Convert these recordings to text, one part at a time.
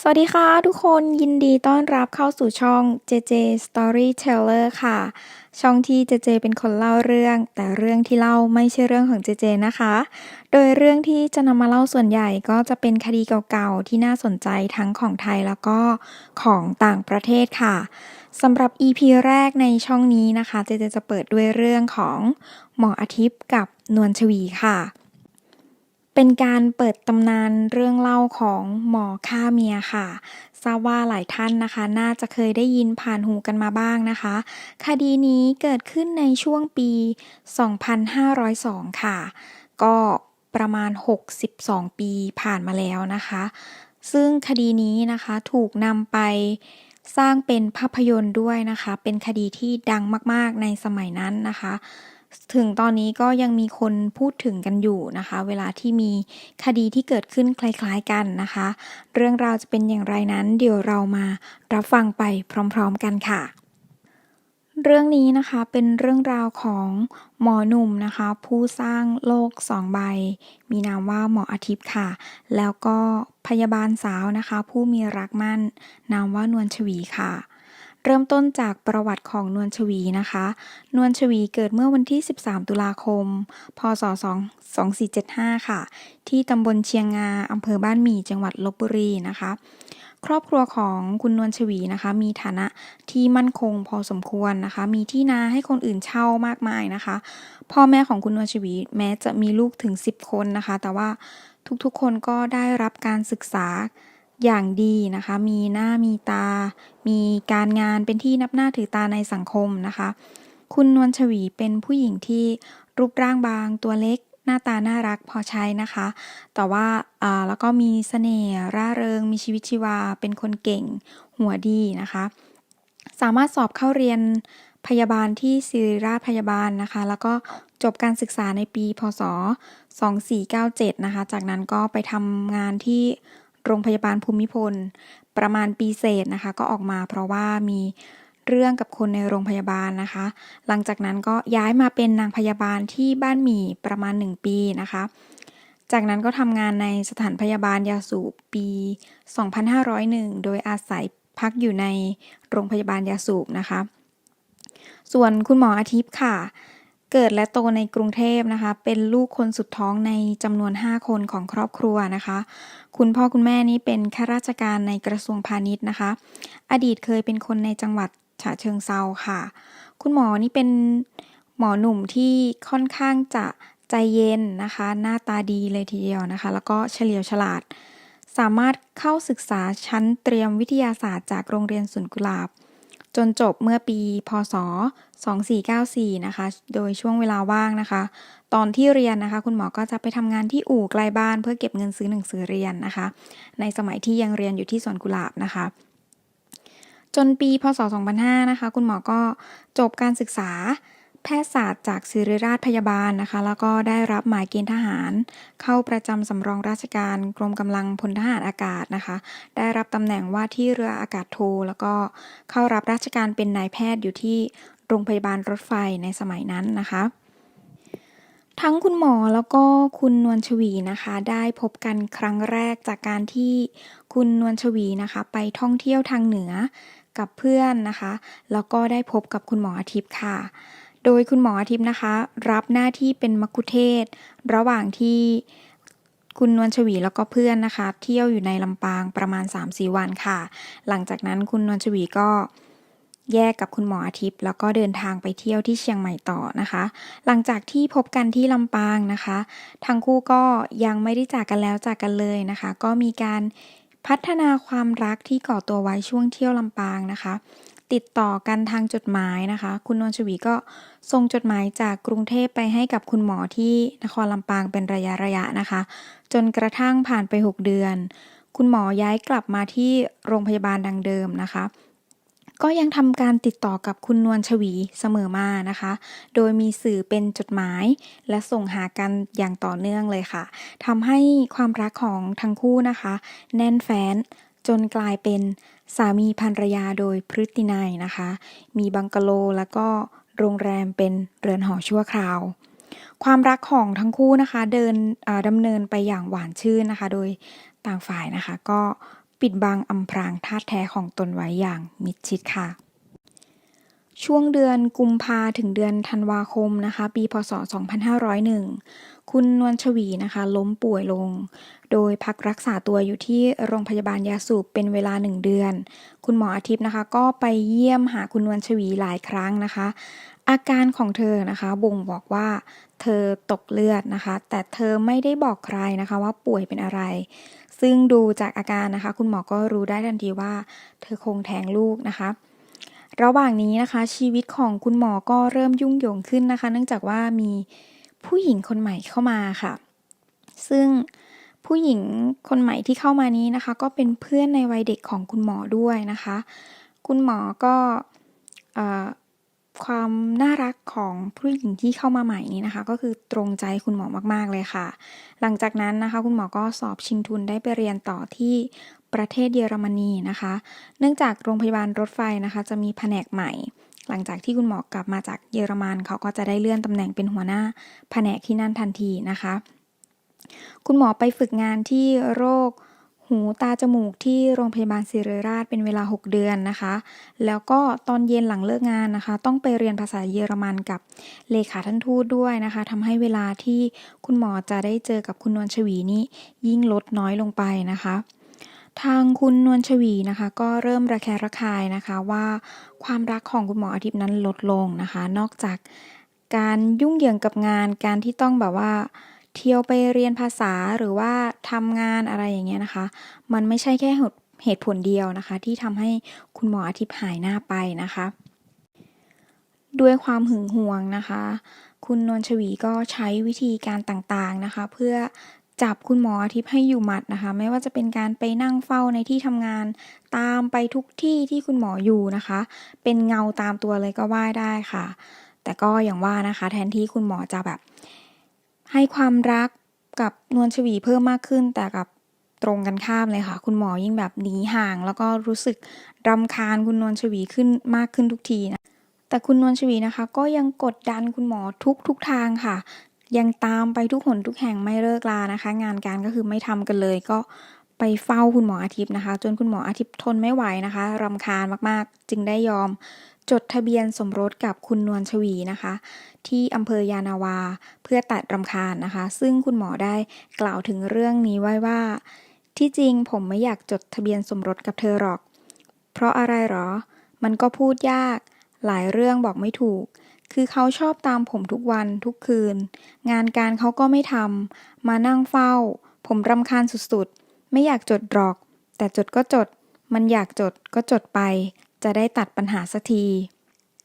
สวัสดีค่ะทุกคนยินดีต้อนรับเข้าสู่ช่อง JJ Storyteller ค่ะ ช่องที่ JJ เป็นคนเล่าเรื่อง แต่เรื่องที่เล่าไม่ใช่เรื่องของ JJ นะคะ โดยเรื่องที่จะนำมาเล่าส่วนใหญ่ก็จะเป็นคดีเก่าๆ ที่น่าสนใจทั้งของไทยแล้วก็ของต่างประเทศค่ะสำหรับ EP แรกในช่องนี้นะคะ JJ จะเปิดด้วยเรื่องของหมออาทิตย์กับนวลชวีค่ะ เป็นการเปิดตำนานเรื่องเล่าของหมอฆ่าเมียค่ะ ทราบว่าหลายท่านนะคะ น่าจะเคยได้ยินผ่านหูกันมาบ้างนะคะ คดีนี้เกิดขึ้นในช่วงปี 2502 ค่ะ ก็ประมาณ 62 ปีผ่านมาแล้วนะคะ ซึ่งคดีนี้นะคะถูกนำไปสร้างเป็นภาพยนตร์ด้วยนะคะ เป็นคดีที่ดังมากๆในสมัยนั้นนะคะ ถึงตอนนี้ก็ยังมีคนพูดถึงกันอยู่นะคะ เวลาที่มีคดีที่เกิดขึ้นคล้ายๆกันนะคะ เรื่องราวจะเป็นอย่างไรนั้น เดี๋ยวเรามารับฟังไปพร้อมๆกันค่ะเรื่องนี้นะคะเป็นเรื่องราวของหมอหนุ่มนะคะ ผู้สร้างโลกสองใบ มีนามว่าหมออาทิตย์ค่ะ แล้วก็พยาบาลสาวนะคะ ผู้มีรักมั่น นามว่านวลชวีค่ะ เริ่มต้นจากประวัติของนวลชวีนะคะ นวลชวีเกิดเมื่อวันที่ 13 ตุลาคม พศ 2475 ค่ะ ที่ตำบลเชียงงาอำเภอบ้านหมี่จังหวัดลบบุรีนะคะ ครอบครัวของคุณนวลชวีนะคะ มีฐานะที่มั่นคงพอสมควรนะคะ มีที่นาให้คนอื่นเช่ามากมายนะคะ พ่อแม่ของคุณนวลชวีแม้จะมีลูกถึง 10 คนนะคะ แต่ว่าทุกๆคนก็ได้รับการศึกษา อย่างดีนะคะ มีหน้ามีตา มีการงานเป็นที่นับหน้าถือตาในสังคมนะคะ คุณนวลชวีเป็นผู้หญิงที่รูปร่างบางตัวเล็กหน้าตาน่ารักพอใช้นะคะ แต่ว่าอ่าแล้วก็มีเสน่ห์ร่าเริง มีชีวิตชีวา เป็นคนเก่ง หัวดีนะคะ สามารถสอบเข้าเรียนพยาบาลที่ศิริราชพยาบาลนะคะ แล้วก็จบการศึกษาในปี พศ 2497 นะคะ จากนั้นก็ไปทำงานที่ โรงพยาบาลภูมิพล ประมาณปีเศษนะคะ ก็ออกมาเพราะว่ามีเรื่องกับคนในโรงพยาบาลนะคะ หลังจากนั้นก็ย้ายมาเป็นนางพยาบาลที่บ้านหมี่ประมาณ 1 ปีนะคะ จากนั้นก็ทำงานในสถานพยาบาลยาสูบปี 2501 โดยอาศัยพักอยู่ในโรงพยาบาลยาสูบนะคะ ส่วนคุณหมออาทิตย์ค่ะ เกิดและโตในกรุงเทพนะคะ เป็นลูกคนสุดท้องในจำนวน 5 คนของครอบครัวนะคะ คุณพ่อคุณแม่นี่เป็นข้าราชการในกระทรวงพาณิชย์นะคะ อดีตเคยเป็นคนในจังหวัดฉะเชิงเซาค่ะ คุณหมอนี่เป็นหมอหนุ่มที่ค่อนข้างจะใจเย็นนะคะ หน้าตาดีเลยทีเดียวนะคะ แล้วก็เฉลียวฉลาด สามารถเข้าศึกษาชั้นเตรียมวิทยาศาสตร์จากโรงเรียนสวนกุหลาบ จนจบเมื่อปีพศ 2494 นะคะ โดยช่วงเวลาว่างนะคะ ตอนที่เรียนนะคะ คุณหมอก็จะไปทำงานที่อู่ใกล้บ้านเพื่อเก็บเงินซื้อหนังสือเรียนนะคะ ในสมัยที่ยังเรียนอยู่ที่สวนกุหลาบนะคะ จนปีพศ 2005 นะคะ คุณหมอก็จบการศึกษา แพทยศาสตร์จากศิริราชพยาบาลนะคะ แล้วก็ได้รับหมายเกณฑ์ทหาร เข้าประจำสำรองราชการกรมกำลังพลทหารอากาศนะคะ ได้รับตำแหน่งว่าที่เรืออากาศโท แล้วก็เข้ารับราชการเป็นนายแพทย์อยู่ที่โรงพยาบาลรถไฟในสมัยนั้นนะคะ ทั้งคุณหมอแล้วก็คุณนวลชวีนะคะ ได้พบกันครั้งแรกจากการที่คุณนวลชวีนะคะ ไปท่องเที่ยวทางเหนือกับเพื่อนนะคะ แล้วก็ได้พบกับคุณหมออาทิตย์ค่ะ โดยคุณหมออาทิตย์นะคะ รับหน้าที่เป็นมัคคุเทศ ระหว่างที่คุณนวลชวีแล้วก็เพื่อนนะคะ เที่ยวอยู่ในลำปางประมาณ 3-4 วันค่ะ หลังจากนั้นคุณนวลชวีก็แยกกับคุณหมออาทิตย์ แล้วก็เดินทางไปเที่ยวที่เชียงใหม่ต่อนะคะ หลังจากที่พบกันที่ลำปางนะคะ ทั้งคู่ก็ยังไม่ได้จากกันแล้วจากกันเลยนะคะ ก็มีการพัฒนาความรักที่ก่อตัวไว้ช่วงเที่ยวลำปางนะคะ ติดต่อกันทางจดหมายนะคะ คุณนวลชวีก็ส่งจดหมายจากกรุงเทพไปให้กับคุณหมอที่นครลำปางเป็นระยะระยะนะคะ จนกระทั่งผ่านไป 6 เดือน คุณหมอย้ายกลับมาที่โรงพยาบาลดังเดิมนะคะ ก็ยังทำการติดต่อกับคุณนวลชวีเสมอมานะคะ โดยมีสื่อเป็นจดหมาย และส่งหากันอย่างต่อเนื่องเลยค่ะทำให้ความรักของทั้งคู่นะคะ แน่นแฟ้น จนกลายเป็นสามีภรรยาโดยพฤตินัยนะคะ มีบังกะโลแล้วก็โรงแรมเป็นเรือนหอชั่วคราว ความรักของทั้งคู่นะคะเดินดำเนินไปอย่างหวานชื่นนะคะ โดยต่างฝ่ายนะคะ ก็ปิดบังอำพรางธาแท้ของตนไว้อย่างมิดชิดค่ะ ช่วงเดือนกุมภาถึงเดือนธันวาคมนะคะ ปีพศ 2501 คุณนวลชวีนะคะ ล้มป่วยลง โดยพักรักษาตัวอยู่ที่โรงพยาบาลยาสูบเป็นเวลาหนึ่งเดือน คุณหมออาทิตย์นะคะ ก็ไปเยี่ยมหาคุณนวลชวีหลายครั้งนะคะ อาการของเธอนะคะบ่งบอกว่าเธอตกเลือดนะคะ แต่เธอไม่ได้บอกใครนะคะว่าป่วยเป็นอะไร ซึ่งดูจากอาการนะคะ คุณหมอก็รู้ได้ทันทีว่า เธอคงแท้งลูกนะคะระหว่างนี้นะคะชีวิตของคุณหมอก็เริ่มยุ่งเหยิงขึ้นนะคะ เนื่องจากว่ามีผู้หญิงคนใหม่เข้ามาค่ะ ซึ่ง ผู้หญิงคนใหม่ที่เข้ามานี้นะคะ ก็เป็นเพื่อนในวัยเด็กของคุณหมอด้วยนะคะ คุณหมอก็ความน่ารักของผู้หญิงที่เข้ามาใหม่นี้นะคะ ก็คือตรงใจคุณหมอมากๆเลยค่ะ หลังจากนั้นนะคะ คุณหมอก็สอบชิงทุนได้ไปเรียนต่อที่ประเทศเยอรมนีนะคะ เนื่องจากโรงพยาบาลรถไฟนะคะ จะมีแผนกใหม่ หลังจากที่คุณหมอกลับมาจากเยอรมันเขาก็จะได้เลื่อนตำแหน่งเป็นหัวหน้าแผนกที่นั่นทันทีนะคะ คุณหมอไปฝึกงานที่โรคหูตาจมูกที่โรงพยาบาลศิริราชเป็นเวลา 6 เดือนนะคะ แล้วก็ตอนเย็นหลังเลิกงานนะคะ ต้องไปเรียนภาษาเยอรมันกับเลขาท่านทูตด้วยนะคะทำให้เวลาที่คุณหมอจะได้เจอกับคุณนวลชวีนี่ยิ่งลดน้อยลงไปนะคะ ทางคุณนวลชวีนะคะ ก็เริ่มระแคะระคายนะคะว่าความรักของคุณหมออาทิตย์นั้นลดลงนะคะ นอกจากการยุ่งเหยิงกับงานการที่ต้องแบบว่า เที่ยวไปเรียนภาษาหรือว่าทำงานอะไรอย่างเงี้ยนะคะ มันไม่ใช่แค่เหตุผลเดียวนะคะ ที่ทำให้คุณหมออาทิตย์หายหน้าไปนะคะ ด้วยความหึงหวงนะคะ คุณนวลชวีก็ใช้วิธีการต่างๆนะคะ เพื่อจับคุณหมออาทิตย์ให้อยู่หมัดนะคะ ไม่ว่าจะเป็นการไปนั่งเฝ้าในที่ทำงาน ตามไปทุกที่ที่คุณหมออยู่นะคะ เป็นเงาตามตัวเลยก็ว่าได้ค่ะ แต่ก็อย่างว่านะคะ แทนที่คุณหมอจะแบบ ให้ความรักกับนวลชวีเพิ่มมากขึ้น แต่กับตรงกันข้ามเลยค่ะ คุณหมอยิ่งแบบหนีห่าง แล้วก็รู้สึกรำคาญคุณนวลชวีขึ้นมากขึ้นทุกทีนะแต่คุณนวลชวีนะคะ ก็ยังกดดันคุณหมอทุกทุกทางค่ะ ยังตามไปทุกหนทุกแห่งไม่เลิกลานะคะ งานการก็คือไม่ทำกันเลยก็ไปเฝ้าคุณหมออาทิตย์นะคะ จนคุณหมออาทิตย์ทนไม่ไหวนะคะรำคาญมากๆ จึงได้ยอม จดทะเบียนสมรสกับคุณนวลชวีนะคะ ที่อำเภอยานาวาเพื่อตัดรำคาญนะคะ ซึ่งคุณหมอได้กล่าวถึงเรื่องนี้ไว้ว่า ที่จริงผมไม่อยากจดทะเบียนสมรสกับเธอหรอก เพราะอะไรหรอ มันก็พูดยาก หลายเรื่องบอกไม่ถูก คือเขาชอบตามผมทุกวันทุกคืน งานการเขาก็ไม่ทำมานั่งเฝ้า ผมรำคาญสุดๆ ไม่อยากจดหรอก แต่จดก็จด มันอยากจดก็จดไป จะได้ตัดปัญหาสักที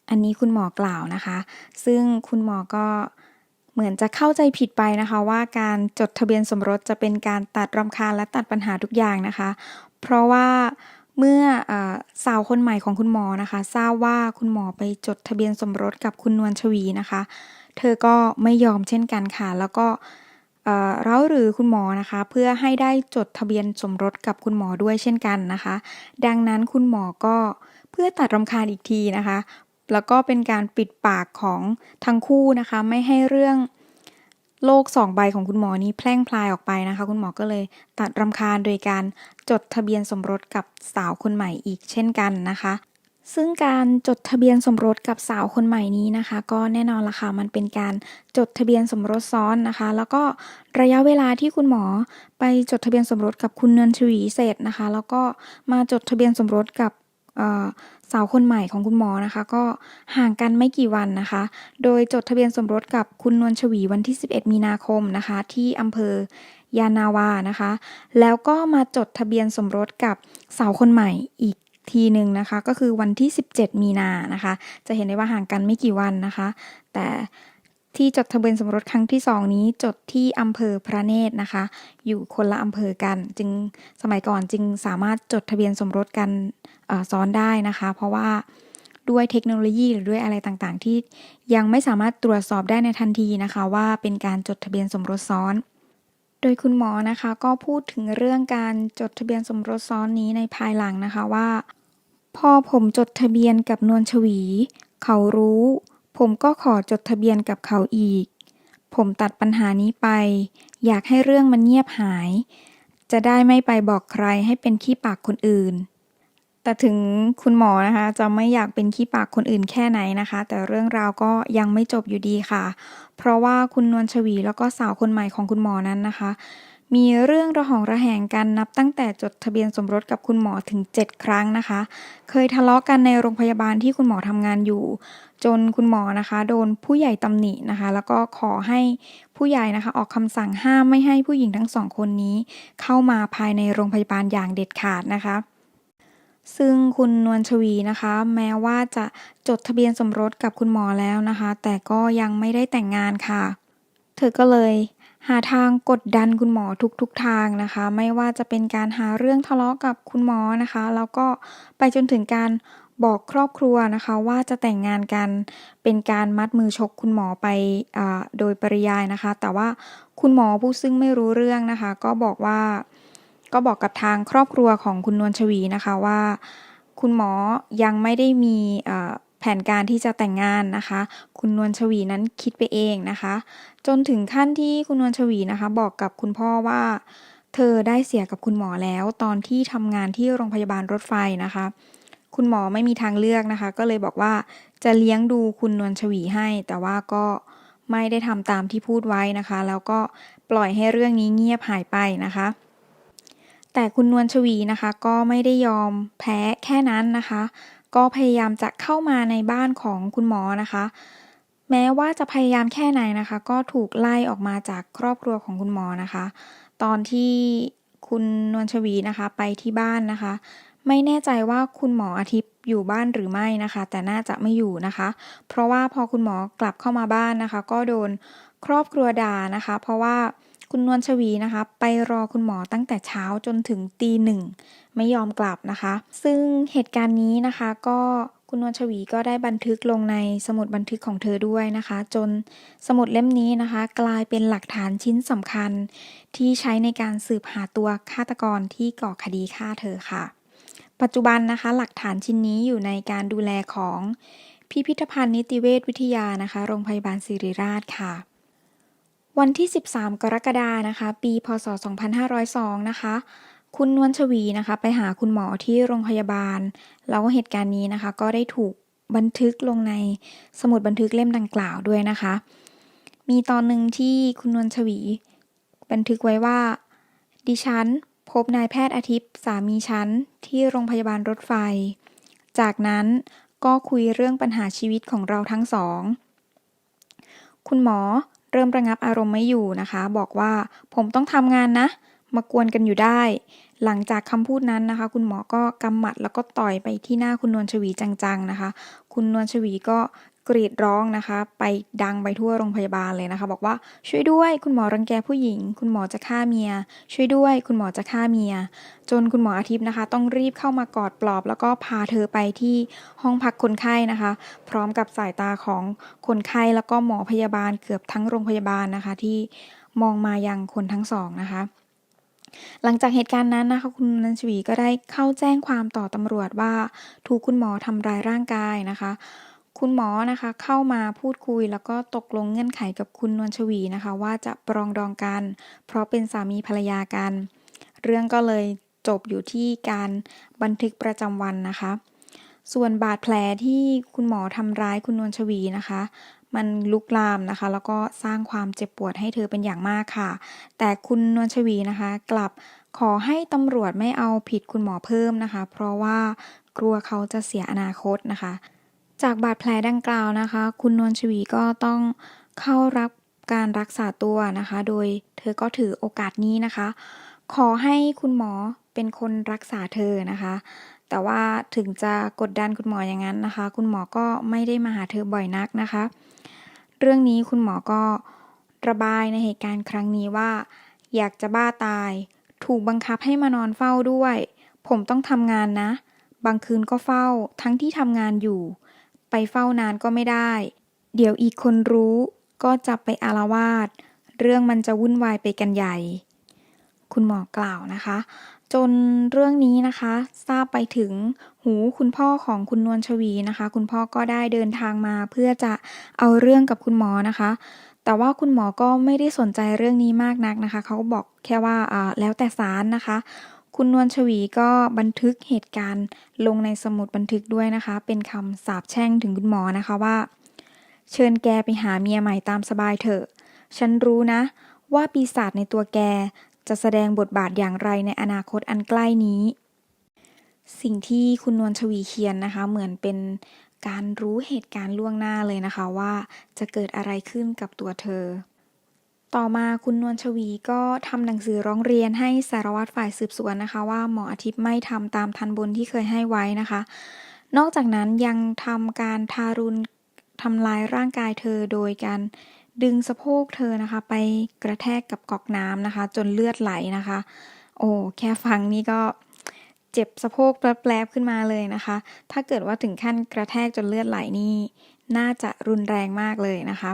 อันนี้คุณหมอกล่าวนะคะ ซึ่งคุณหมอก็เหมือนจะเข้าใจผิดไปนะคะว่าการจดทะเบียนสมรสจะเป็นการตัดรำคาญและตัดปัญหาทุกอย่างนะคะ เพราะว่าเมื่ออสาวคนใหม่ของคุณหมอนะคะ ทราบว่าคุณหมอไปจดทะเบียนสมรสกับคุณนวลชวีนะคะ เธอก็ไม่ยอมเช่นกันค่ะ แล้วก็เอ่อเร้าหรือคุณหมอนะคะ เพื่อให้ได้จดทะเบียนสมรสกับคุณหมอด้วยเช่นกันนะคะ ดังนั้นคุณหมอก็ เพื่อตัดรำคาญอีกทีนะคะ แล้วก็เป็นการปิดปากของทั้งคู่นะคะ ไม่ให้เรื่องโลกสองใบของคุณหมอนี้แพร่งพลายออกไปนะคะ คุณหมอก็เลยตัดรำคาญโดยการจดทะเบียนสมรสกับสาวคนใหม่อีกเช่นกันนะคะ ซึ่งการจดทะเบียนสมรสกับสาวคนใหม่นี้นะคะ ก็แน่นอนละค่ะมันเป็นการจดทะเบียนสมรสซ้อนนะคะ แล้วก็ระยะเวลาที่คุณหมอไปจดทะเบียนสมรสกับคุณเนินชวีเสร็จนะคะ แล้วก็มาจดทะเบียนสมรสกับ สาวคนใหม่ของคุณหมอนะคะ ก็ห่างกันไม่กี่วันนะคะ โดยจดทะเบียนสมรสกับคุณนวลชวีวันที่ 11 มีนาคมนะคะ ที่อำเภอยานาวานะคะ แล้วก็มาจดทะเบียนสมรสกับสาวคนใหม่อีกทีหนึ่งนะคะ ก็คือวันที่ 17 มีนานะคะ จะเห็นได้ว่าห่างกันไม่กี่วันนะคะ แต่ ที่จดทะเบียนสมรสครั้งที่สองนี้จดที่อำเภอพระเนตรนะคะ อยู่คนละอำเภอกัน จึงสมัยก่อนจึงสามารถจดทะเบียนสมรสกันซ้อนได้นะคะ เพราะว่าด้วยเทคโนโลยีหรือด้วยอะไรต่างๆ ที่ยังไม่สามารถตรวจสอบได้ในทันทีนะคะ ว่าเป็นการจดทะเบียนสมรสซ้อน โดยคุณหมอนะคะก็พูดถึงเรื่องการจดทะเบียนสมรสซ้อนนี้ในภายหลังนะคะว่า พอผมจดทะเบียนกับนวลชวี เขารู้ ผมก็ขอจดทะเบียนกับเขาอีก ผมตัดปัญหานี้ไป อยากให้เรื่องมันเงียบหาย จะได้ไม่ไปบอกใครให้เป็นขี้ปากคนอื่น แต่ถึงคุณหมอนะคะ จะไม่อยากเป็นขี้ปากคนอื่นแค่ไหนนะคะ แต่เรื่องราวก็ยังไม่จบอยู่ดีค่ะ เพราะว่าคุณนวลชวีแล้วก็สาวคนใหม่ของคุณหมอนั้นนะคะ มีเรื่องระหองระแหงกันนับตั้งแต่จดทะเบียนสมรสกับคุณหมอถึง 7 ครั้งนะคะ เคยทะเลาะกันในโรงพยาบาลที่คุณหมอทำงานอยู่ จนคุณหมอนะคะ โดนผู้ใหญ่ตำหนินะคะ แล้วก็ขอให้ผู้ใหญ่นะคะ ออกคำสั่งห้ามไม่ให้ผู้หญิงทั้งสองคนนี้ เข้ามาภายในโรงพยาบาลอย่างเด็ดขาดนะคะซึ่งคุณนวลชวีนะคะ แม้ว่าจะจดทะเบียนสมรสกับคุณหมอแล้วนะคะ แต่ก็ยังไม่ได้แต่งงานค่ะ เธอก็เลย หาทางกดดันคุณหมอทุกๆทางนะคะ ไม่ว่าจะเป็นการหาเรื่องทะเลาะกับคุณหมอนะคะ แล้วก็ไปจนถึงการบอกครอบครัวนะคะว่าจะแต่งงานกันเป็นการมัดมือชกคุณหมอไปอโดยปริยายนะคะ แต่ว่าคุณหมอผู้ซึ่งไม่รู้เรื่องนะคะ ก็บอกว่าก็บอกกับทางครอบครัวของคุณนวลชวีนะคะว่า คุณหมอยังไม่ได้มีอ แผนการที่จะแต่งงานนะคะ คุณนวลชวีนั้นคิดไปเองนะคะ จนถึงขั้นที่คุณนวลชวีนะคะ บอกกับคุณพ่อว่า เธอได้เสียกับคุณหมอแล้วตอนที่ทำงานที่โรงพยาบาลรถไฟนะคะ คุณหมอไม่มีทางเลือกนะคะ ก็เลยบอกว่าจะเลี้ยงดูคุณนวลชวีให้ แต่ว่าก็ไม่ได้ทำตามที่พูดไว้นะคะ แล้วก็ปล่อยให้เรื่องนี้เงียบหายไปนะคะแต่คุณนวลชวีนะคะก็ไม่ได้ยอมแพ้แค่นั้นนะคะ ก็พยายามจะเข้ามาในบ้านของคุณหมอนะคะ แม้ว่าจะพยายามแค่ไหนนะคะ ก็ถูกไล่ออกมาจากครอบครัวของคุณหมอนะคะ ตอนที่คุณนวลชวีนะคะไปที่บ้านนะคะ ไม่แน่ใจว่าคุณหมออาทิตย์อยู่บ้านหรือไม่นะคะ แต่น่าจะไม่อยู่นะคะ เพราะว่าพอคุณหมอกลับเข้ามาบ้านนะคะ ก็โดนครอบครัวด่านะคะ เพราะว่า คุณนวลชวีนะคะ ไปรอคุณหมอตั้งแต่เช้าจนถึงตีหนึ่งไม่ยอมกลับนะคะ ซึ่งเหตุการณ์นี้นะคะก็คุณนวลชวีก็ได้บันทึกลงในสมุดบันทึกของเธอด้วยนะคะ จนสมุดเล่มนี้นะคะ กลายเป็นหลักฐานชิ้นสำคัญ ที่ใช้ในการสืบหาตัวฆาตกรที่ก่อคดีฆ่าเธอค่ะ ปัจจุบันนะคะ หลักฐานชิ้นนี้อยู่ในการดูแลของพิพิธภัณฑ์นิติเวชวิทยานะคะ โรงพยาบาลศิริราชค่ะ วันที่ 13 กรกฎานะคะ ปี พศ 2502 นะคะ คุณนวลชวีนะคะ ไปหาคุณหมอที่โรงพยาบาล แล้วเหตุการณ์นี้นะคะ ก็ได้ถูกบันทึกลงในสมุดบันทึกเล่มดังกล่าวด้วยนะคะ มีตอนหนึ่งที่คุณนวลชวี บันทึกไว้ว่า ดิฉัน พบนายแพทย์อาทิตย์สามีฉันที่โรงพยาบาลรถไฟ จากนั้นก็คุยเรื่องปัญหาชีวิตของเราทั้งสอง คุณหมอ เริ่มระงับอารมณ์ไม่อยู่นะคะ บอกว่าผมต้องทำงานนะ มากวนกันอยู่ได้ หลังจากคำพูดนั้นนะคะ คุณหมอก็กำหมัดแล้วก็ต่อยไปที่หน้าคุณนวลชวีจังๆนะคะ คุณนวลชวีก็ กรีดร้องนะคะ ไปดังไปทั่วโรงพยาบาลเลยนะคะ บอกว่าช่วยด้วยคุณหมอรังแกผู้หญิง คุณหมอจะฆ่าเมีย ช่วยด้วยคุณหมอจะฆ่าเมีย จนคุณหมออาทิตย์นะคะ ต้องรีบเข้ามากอดปลอบ แล้วก็พาเธอไปที่ห้องพักคนไข้นะคะ พร้อมกับสายตาของคนไข้แล้วก็หมอพยาบาลเกือบทั้งโรงพยาบาลนะคะ ที่มองมายังคนทั้งสองนะคะหลังจากเหตุการณ์นั้นนะคะคุณนันชวีก็ได้เข้าแจ้งความต่อตำรวจว่า ถูกคุณหมอทำร้ายร่างกายนะคะ คุณหมอนะคะเข้ามาพูดคุยแล้วก็ตกลงเงื่อนไขกับคุณนวลชวีนะคะ ว่าจะปรองดองกัน เพราะเป็นสามีภรรยากัน เรื่องก็เลยจบอยู่ที่การบันทึกประจำวันนะคะ ส่วนบาดแผลที่คุณหมอทำร้ายคุณนวลชวีนะคะ มันลุกลามนะคะ แล้วก็สร้างความเจ็บปวดให้เธอเป็นอย่างมากค่ะ แต่คุณนวลชวีนะคะ กลับขอให้ตำรวจไม่เอาผิดคุณหมอเพิ่มนะคะ เพราะว่ากลัวเขาจะเสียอนาคตนะคะ จากบาดแผลดังกล่าวนะคะ คุณนวลชวีก็ต้องเข้ารับการรักษาตัวนะคะ โดยเธอก็ถือโอกาสนี้นะคะ ขอให้คุณหมอเป็นคนรักษาเธอนะคะ แต่ว่าถึงจะกดดันคุณหมออย่างนั้นนะคะ คุณหมอก็ไม่ได้มาหาเธอบ่อยนักนะคะ เรื่องนี้คุณหมอก็ระบายในเหตุการณ์ครั้งนี้ว่า อยากจะบ้าตาย ถูกบังคับให้มานอนเฝ้าด้วย ผมต้องทำงานนะ บางคืนก็เฝ้าทั้งที่ทำงานอยู่ ไปเฝ้านานก็ไม่ได้ เดี๋ยวอีกคนรู้ก็จับไปอาละวาดเรื่องมันจะวุ่นวายไปกันใหญ่ คุณหมอกล่าวนะคะ จนเรื่องนี้นะคะ ทราบไปถึงหูคุณพ่อของคุณนวลชวีนะคะ คุณพ่อก็ได้เดินทางมาเพื่อจะเอาเรื่องกับคุณหมอนะคะ แต่ว่าคุณหมอก็ไม่ได้สนใจเรื่องนี้มากนักนะคะ เขาบอกแค่ว่าแล้วแต่ศาลนะคะ คุณนวลชวีก็บันทึกเหตุการณ์ลงในสมุดบันทึกด้วยนะคะ เป็นคำสาปแช่งถึงคุณหมอนะคะว่า เชิญแกไปหาเมียใหม่ตามสบายเถอะ ฉันรู้นะ ว่าปีศาจในตัวแกจะแสดงบทบาทอย่างไรในอนาคตอันใกล้นี้ สิ่งที่คุณนวลชวีเขียนนะคะ เหมือนเป็นการรู้เหตุการณ์ล่วงหน้าเลยนะคะว่าจะเกิดอะไรขึ้นกับตัวเธอ ต่อมาคุณนวลชวีก็ทำหนังสือร้องเรียนให้สารวัตรฝ่ายสืบสวนนะคะ ว่าหมออาทิตย์ไม่ทำตามทันบนที่เคยให้ไว้นะคะ นอกจากนั้นยังทำการทารุณทำลายร่างกายเธอโดยการดึงสะโพกเธอนะคะ ไปกระแทกกับก๊อกน้ำนะคะ จนเลือดไหลนะคะ โอ้แค่ฟังนี่ก็เจ็บสะโพกแปลบๆขึ้นมาเลยนะคะ ถ้าเกิดว่าถึงขั้นกระแทกจนเลือดไหลนี่น่าจะรุนแรงมากเลยนะคะ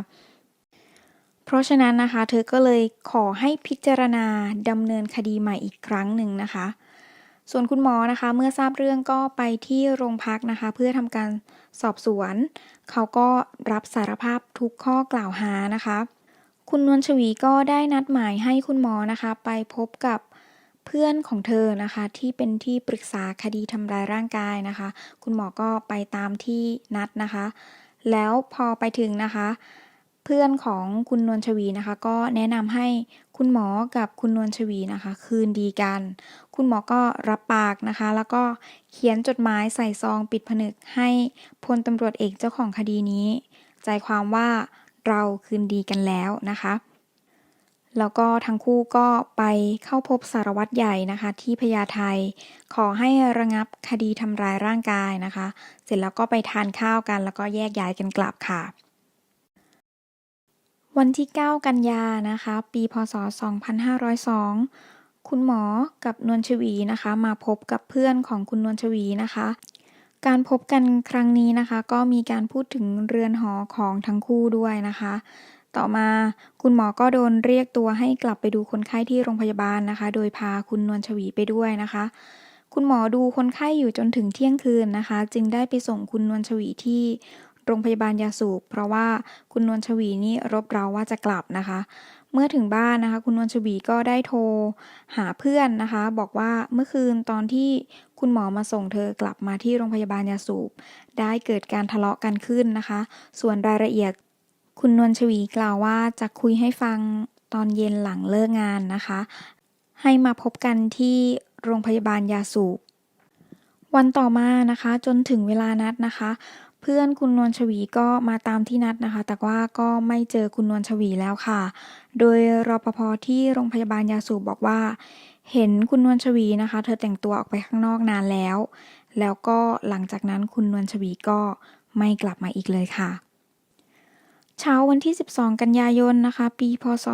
เพราะฉะนั้นนะคะเธอก็เลยขอให้พิจารณาดำเนินคดีใหม่อีกครั้งหนึ่งนะคะ ส่วนคุณหมอนะคะเมื่อทราบเรื่องก็ไปที่โรงพักนะคะ เพื่อทำการสอบสวน เขาก็รับสารภาพทุกข้อกล่าวหานะคะ คุณนวลชวีก็ได้นัดหมายให้คุณหมอนะคะ ไปพบกับเพื่อนของเธอนะคะที่เป็นที่ปรึกษาคดีทำร้ายร่างกายนะคะ คุณหมอก็ไปตามที่นัดนะคะ แล้วพอไปถึงนะคะ พื่อนของคุณนวลชวีนะคะ ก็แนะนำให้คุณหมอกับคุณนวลชวีนะคะ คืนดีกัน คุณหมอก็รับปากนะคะ แล้วก็เขียนจดหมายใส่ซองปิดผนึกให้พลตำรวจเอกเจ้าของคดีนี้ ใจความว่าเราคืนดีกันแล้วนะคะแล้วก็ทั้งคู่ก็ไปเข้าพบสารวัตรใหญ่นะคะ ที่พญาไทขอให้ระงับคดีทำร้ายร่างกายนะคะ เสร็จแล้วก็ไปทานข้าวกัน แล้วก็แยกย้ายกันกลับค่ะ วันที่ 9 กันยานะคะ ปีพศ 2502 คุณหมอกับนวลชวีนะคะ มาพบกับเพื่อนของคุณนวลชวีนะคะ การพบกันครั้งนี้นะคะ ก็มีการพูดถึงเรือนหอของทั้งคู่ด้วยนะคะ ต่อมาคุณหมอก็โดนเรียกตัวให้กลับไปดูคนไข้ที่โรงพยาบาลนะคะ โดยพาคุณนวลชวีไปด้วยนะคะคุณหมอดูคนไข้อยู่จนถึงเที่ยงคืนนะคะ จึงได้ไปส่งคุณนวลชวีที่ โรงพยาบาลยาสูบเพราะว่าคุณนวลชวีนี่รบเร้าว่าจะกลับนะคะ เมื่อถึงบ้านนะคะ คุณนวลชวีก็ได้โทรหาเพื่อนนะคะ บอกว่าเมื่อคืนตอนที่คุณหมอมาส่งเธอกลับมาที่โรงพยาบาลยาสูบ ได้เกิดการทะเลาะกันขึ้นนะคะ ส่วนรายละเอียดคุณนวลชวีกล่าวว่าจะคุยให้ฟังตอนเย็นหลังเลิกงานนะคะ ให้มาพบกันที่โรงพยาบาลยาสูบ วันต่อมานะคะ จนถึงเวลานัดนะคะ เพื่อนคุณนวลชวีก็มาตามที่นัดนะคะ แต่ว่าก็ไม่เจอคุณนวลชวีแล้วค่ะ โดยรปภที่โรงพยาบาลยาสูบบอกว่า เห็นคุณนวลชวีนะคะ เธอแต่งตัวออกไปข้างนอกนานแล้ว แล้วก็หลังจากนั้นคุณนวลชวีก็ไม่กลับมาอีกเลยค่ะ เช้าวันที่ 12 กันยายนนะคะ ปีพศ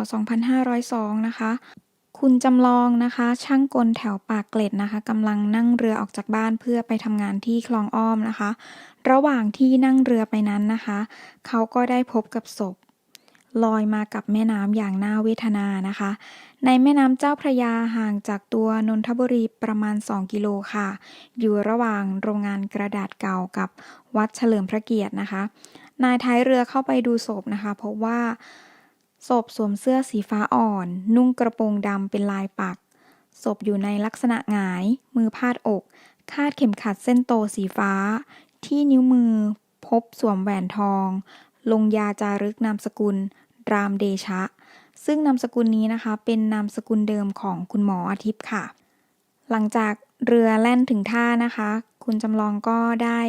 2502 นะคะคุณจำลองนะคะ ช่างกลแถวปากเกร็ดนะคะกำลังนั่งเรือออกจากบ้านเพื่อไปทำงานที่คลองอ้อมนะคะ ระหว่างที่นั่งเรือไปนั้นนะคะ เขาก็ได้พบกับศพ ลอยมากับแม่น้ำอย่างน่าเวทนานะคะ ในแม่น้ำเจ้าพระยาห่างจากตัวนนทบุรีประมาณ 2 กิโลค่ะ อยู่ระหว่างโรงงานกระดาษเก่ากับวัดเฉลิมพระเกียรตินะคะ นายท้ายเรือเข้าไปดูศพนะคะ พบว่าศพสวมเสื้อสีฟ้าอ่อน นุ่งกระโปรงดำเป็นลายปักศพอยู่ในลักษณะหงาย มือพาดอก คาดเข็มขัดเส้นโตสีฟ้า ที่นิ้วมือ พบสวมแหวนทอง ลงยาจารึกนามสกุล รามเดชะ ซึ่งนามสกุลนี้นะคะ เป็นนามสกุลเดิมของคุณหมออาทิตย์ค่ะ หลังจากเรือแล่นถึงท่านะคะ คุณจำลองก็ได้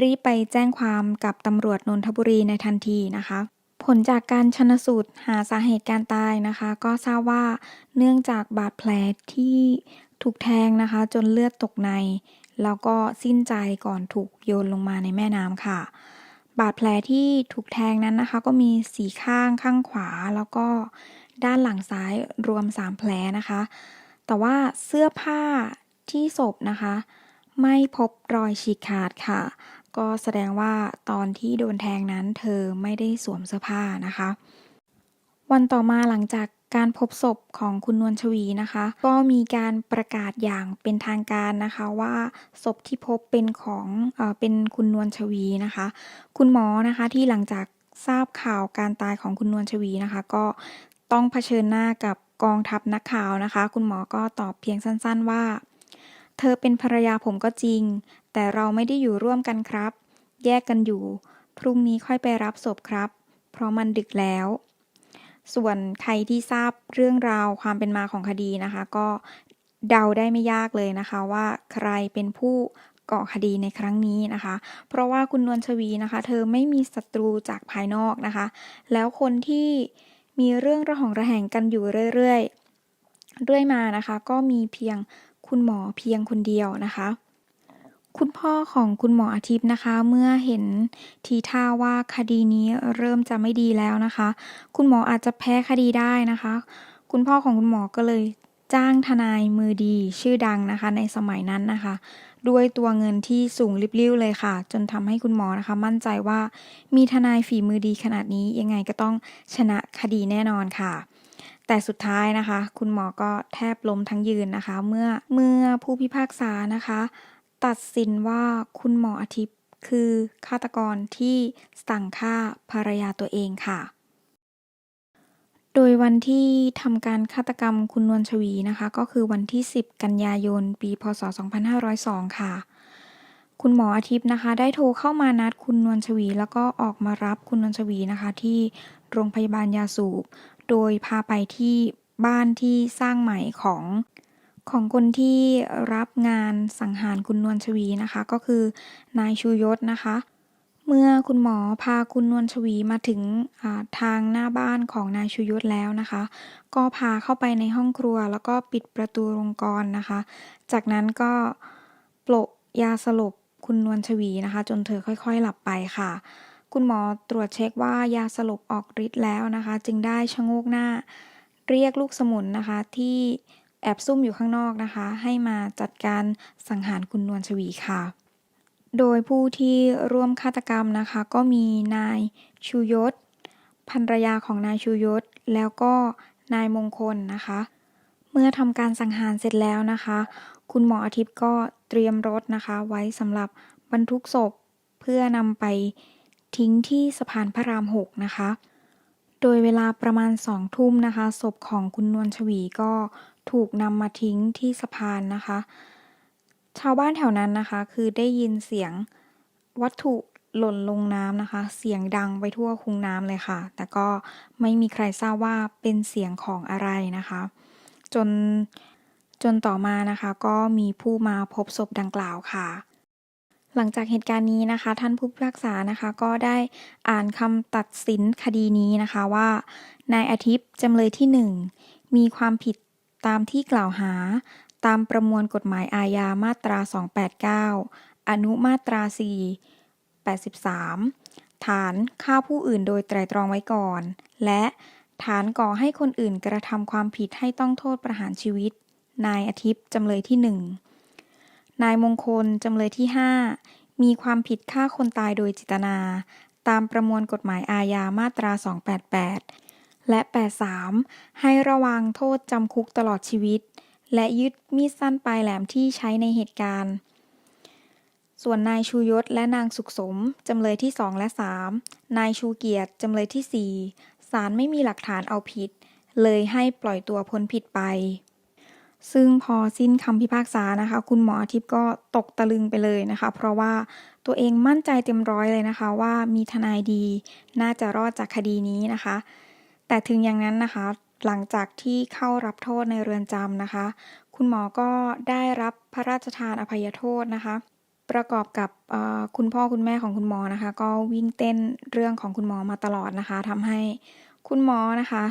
รีบไปแจ้งความกับตำรวจนนทบุรีในทันทีนะคะ ผลจากการชนสูตรหาสาเหตุการตายนะคะ ก็ทราบว่าเนื่องจากบาดแผลที่ถูกแทงนะคะ จนเลือดตกใน แล้วก็สิ้นใจก่อนถูกโยนลงมาในแม่น้ำค่ะ บาดแผลที่ถูกแทงนั้นนะคะ ก็มีสีข้างข้างขวาแล้วก็ด้านหลังซ้ายรวม 3 แผลนะคะ แต่ว่าเสื้อผ้าที่ศพนะคะ ไม่พบรอยฉีกขาดค่ะ ก็แสดงว่าตอนที่โดนแทงนั้นเธอไม่ได้สวมเสื้อผ้านะคะ วันต่อมาหลังจาก การพบศพของคุณนวลชวีนะคะ ก็มีการประกาศอย่างเป็นทางการนะคะว่าศพที่พบเป็นของเออเป็นคุณนวลชวีนะคะ คุณหมอนะคะที่หลังจากทราบข่าวการตายของคุณนวลชวีนะคะ ก็ต้องเผชิญหน้ากับกองทัพนักข่าวนะคะ คุณหมอก็ตอบเพียงสั้นๆว่า เธอเป็นภรรยาผมก็จริง แต่เราไม่ได้อยู่ร่วมกันครับ แยกกันอยู่ พรุ่งนี้ค่อยไปรับศพครับ เพราะมันดึกแล้ว ส่วนใครที่ทราบเรื่องราวความเป็นมาของคดีนะคะ ก็เดาได้ไม่ยากเลยนะคะว่าใครเป็นผู้ก่อคดีในครั้งนี้นะคะ เพราะว่าคุณนวลชวีนะคะ เธอไม่มีศัตรูจากภายนอกนะคะ แล้วคนที่มีเรื่องระหองระแหงกันอยู่เรื่อยๆ เรื่อยมานะคะ ก็มีเพียงคุณหมอเพียงคนเดียวนะคะ คุณพ่อของคุณหมออาทิตย์นะคะ เมื่อเห็นทีท่าว่าคดีนี้เริ่มจะไม่ดีแล้วนะคะ คุณหมออาจจะแพ้คดีได้นะคะ คุณพ่อของคุณหมอก็เลยจ้างทนายมือดีชื่อดังนะคะ ในสมัยนั้นนะคะ ด้วยตัวเงินที่สูงลิบลิ่วเลยค่ะ จนทำให้คุณหมอนะคะ มั่นใจว่ามีทนายฝีมือดีขนาดนี้ยังไงก็ต้องชนะคดีแน่นอนค่ะ แต่สุดท้ายนะคะ คุณหมอก็แทบล้มทั้งยืนนะคะ เมื่อเมื่อผู้พิพากษานะคะ ตัดสินว่าคุณหมออาทิตย์คือฆาตกรที่สั่งฆ่าภรรยาตัวเองค่ะ โดยวันที่ทำการฆาตกรรมคุณนวลชวีนะคะ ก็คือวันที่ 10 กันยายน ปีพศ 2502 ค่ะ คุณหมออาทิตย์นะคะ ได้โทรเข้ามานัดคุณนวลชวี แล้วก็ออกมารับคุณนวลชวีนะคะ ที่โรงพยาบาลยาสูบ โดยพาไปที่บ้านที่สร้างใหม่ของ ของคนที่รับงานสังหารคุณนวลชวีนะคะ ก็คือนายชูยศนะคะ เมื่อคุณหมอพาคุณนวลชวีมาถึงาทางหน้าบ้านของนายชูยศแล้วนะคะ ก็พาเข้าไปในห้องครัวแล้วก็ปิดประตูโรงกลนะคะ จากนั้นก็โปะยาสลบคุณนวลชวีนะคะ จนเธอค่อยๆหลับไปค่ะ คุณหมอตรวจเช็คว่ายาสลบออกฤทธิ์แล้วนะคะ จึงได้ชะโงกหน้าเรียกลูกสมุนนะคะที่ แอบซุ่มอยู่ข้างนอกนะคะ ให้มาจัดการสังหารคุณนวลชวีค่ะ โดยผู้ที่ร่วมฆาตกรรมนะคะ ก็มีนายชูยศภรรยาของนายชูยศ แล้วก็นายมงคลนะคะ เมื่อทำการสังหารเสร็จแล้วนะคะ คุณหมออาทิตย์ก็เตรียมรถนะคะ ไว้สำหรับบรรทุกศพเพื่อนำไปทิ้งที่สะพานพระรามหกนะคะ โดยเวลาประมาณสองทุ่มนะคะ ศพของคุณนวลชวีก็ ถูกนำมาทิ้งที่สะพานนะคะ ชาวบ้านแถวนั้นนะคะ คือได้ยินเสียงวัตถุหล่นลงน้ำนะคะ เสียงดังไปทั่วคุงน้ำเลยค่ะ แต่ก็ไม่มีใครทราบว่าเป็นเสียงของอะไรนะคะ จนจนต่อมานะคะ ก็มีผู้มาพบศพดังกล่าวค่ะ หลังจากเหตุการณ์นี้นะคะ ท่านผู้พิพากษานะคะ ก็ได้อ่านคำตัดสินคดีนี้นะคะว่านายอาทิตย์จำเลยที่หนึ่งมีความผิด ตามที่กล่าวหา ตามประมวลกฎหมายอาญามาตรา 289 อนุมาตรา 4 83 ฐานฆ่าผู้อื่นโดยไตรตรองไว้ก่อน และฐานก่อให้คนอื่นกระทำความผิดให้ต้องโทษประหารชีวิต นายอาทิตย์จำเลยที่หนึ่งนายมงคลจำเลยที่ 5 มีความผิดฆ่าคนตายโดยเจตนา ตามประมวลกฎหมายอาญามาตรา 288 และ 83 ให้ระวังโทษจำคุกตลอดชีวิต และยึดมีดสั้นปลายแหลมที่ใช้ในเหตุการณ์ ส่วนนายชูยศและนางสุขสม จำเลยที่ 2 และ 3 นายชูเกียรติ จำเลยที่ 4 ศาลไม่มีหลักฐานเอาผิด เลยให้ปล่อยตัวพ้นผิดไป ซึ่งพอสิ้นคำพิพากษานะคะ คุณหมออาทิตย์ก็ตกตะลึงไปเลยนะคะ เพราะว่าตัวเองมั่นใจเต็มร้อยเลยนะคะว่ามีทนายดี น่าจะรอดจากคดีนี้นะคะ แต่ถึงอย่างนั้นนะคะ หลังจากที่เข้ารับโทษในเรือนจำนะคะ คุณหมอก็ได้รับพระราชทานอภัยโทษนะคะ ประกอบกับคุณพ่อคุณแม่ของคุณหมอนะคะ ก็วิ่งเต้นเรื่องของคุณหมอมาตลอดนะคะทำให้คุณหมอนะคะ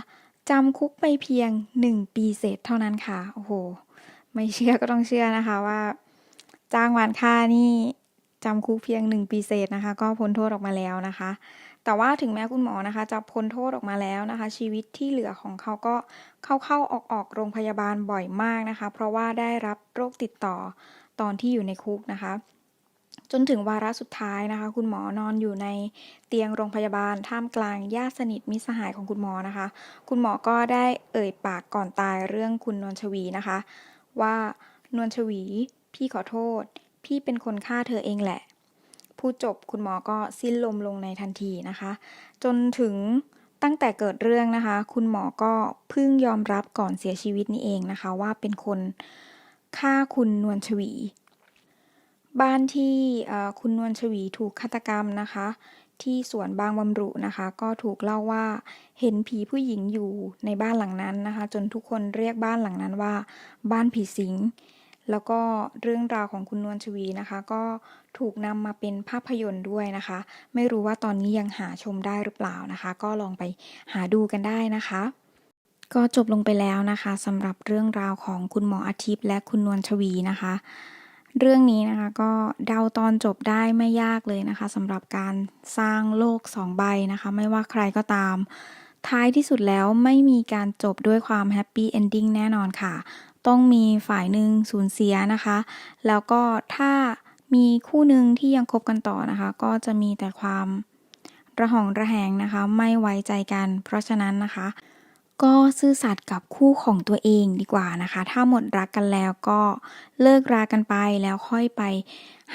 จำคุกไปเพียง 1 ปีเศษเท่านั้นค่ะ โอ้โห ไม่เชื่อก็ต้องเชื่อนะคะว่า จ้างวานค่านี่จำคุกเพียง 1 ปีเศษนะคะ ก็พ้นโทษออกมาแล้วนะคะ แต่ว่าถึงแม้คุณหมอนะคะ จะพ้นโทษออกมาแล้วนะคะ ชีวิตที่เหลือของเขาก็เข้าๆออกๆโรงพยาบาลบ่อยมากนะคะ เพราะว่าได้รับโรคติดต่อตอนที่อยู่ในคุกนะคะ จนถึงวาระสุดท้ายนะคะ คุณหมอนอนอยู่ในเตียงโรงพยาบาลท่ามกลางญาติสนิทมิสหายของคุณหมอนะคะ คุณหมอก็ได้เอ่ยปากก่อนตายเรื่องคุณนวลชวีนะคะ ว่านวลชวี พี่ขอโทษ พี่เป็นคนฆ่าเธอเองแหละ พูดจบคุณหมอก็สิ้นลมลงในทันทีนะคะ จนถึงตั้งแต่เกิดเรื่องนะคะ คุณหมอก็เพิ่งยอมรับก่อนเสียชีวิตนี่เองนะคะ ว่าเป็นคนฆ่าคุณนวลชวี บ้านที่คุณนวลชวีถูกฆาตกรรมนะคะ ที่สวนบางบำรุนะคะ ก็ถูกเล่าว่าเห็นผีผู้หญิงอยู่ในบ้านหลังนั้นนะคะ จนทุกคนเรียกบ้านหลังนั้นว่า บ้านผีสิง แล้วก็เรื่องราวของคุณนวลชวีนะคะ ก็ถูกนำมาเป็นภาพยนตร์ด้วยนะคะ ไม่รู้ว่าตอนนี้ยังหาชมได้หรือเปล่านะคะ ก็ลองไปหาดูกันได้นะคะ ก็จบลงไปแล้วนะคะสำหรับเรื่องราวของคุณหมออาทิตย์และคุณนวลชวีนะคะเรื่องนี้นะคะก็เดาตอนจบได้ไม่ยากเลยนะคะสำหรับการสร้างโลกสองใบนะคะ ไม่ว่าใครก็ตาม ท้ายที่สุดแล้วไม่มีการจบด้วยความแฮปปี้เอนดิ้งแน่นอนค่ะ ต้องมีฝ่ายหนึ่งสูญเสียนะคะ แล้วก็ถ้ามีคู่หนึ่งที่ยังคบกันต่อนะคะ ก็จะมีแต่ความระหองระแหงนะคะ ไม่ไว้ใจกัน เพราะฉะนั้นนะคะ ก็ซื่อสัตย์กับคู่ของตัวเองดีกว่านะคะ ถ้าหมดรักกันแล้วก็เลิกรากันไปแล้วค่อยไป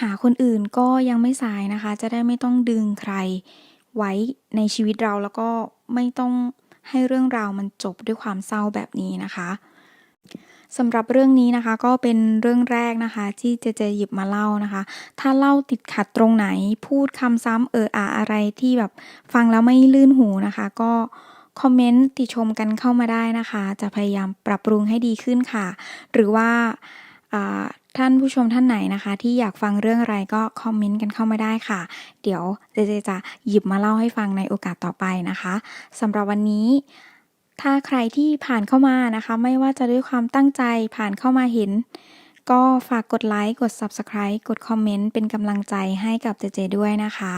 หาคนอื่นก็ยังไม่สายนะคะ จะได้ไม่ต้องดึงใครไว้ในชีวิตเราแล้วก็ไม่ต้องให้เรื่องราวมันจบด้วยความเศร้าแบบนี้นะคะ สำหรับเรื่องนี้นะคะก็เป็นเรื่องแรกนะคะ ที่เจเจหยิบมาเล่านะคะ ถ้าเล่าติดขัดตรงไหน พูดคำซ้ำเอออะอะไรที่แบบฟังแล้วไม่ลื่นหูนะคะ ก็คอมเมนต์ติชมกันเข้ามาได้นะคะ จะพยายามปรับปรุงให้ดีขึ้นค่ะ หรือว่าท่านผู้ชมท่านไหนนะคะ ที่อยากฟังเรื่องอะไรก็คอมเมนต์กันเข้ามาได้ค่ะ เดี๋ยวเจเจจะหยิบมาเล่าให้ฟังในโอกาสต่อไปนะคะสำหรับวันนี้ ถ้าใครที่ผ่านเข้ามานะคะ ไม่ว่าจะด้วยความตั้งใจผ่านเข้ามาเห็น ก็ฝากกดไลค์กด Subscribe กดคอมเมนต์เป็นกำลังใจให้กับเจเจด้วยนะคะ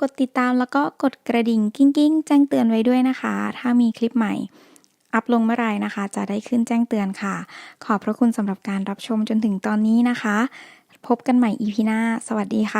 กดติดตามแล้วก็กดกระดิ่งกิ้งกิ้งแจ้งเตือนไว้ด้วยนะคะ ถ้ามีคลิปใหม่อัพลงเมื่อไหร่นะคะ จะได้ขึ้นแจ้งเตือนค่ะ ขอบพระคุณสำหรับการรับชมจนถึงตอนนี้นะคะ พบกันใหม่ EP หน้า สวัสดีค่ะ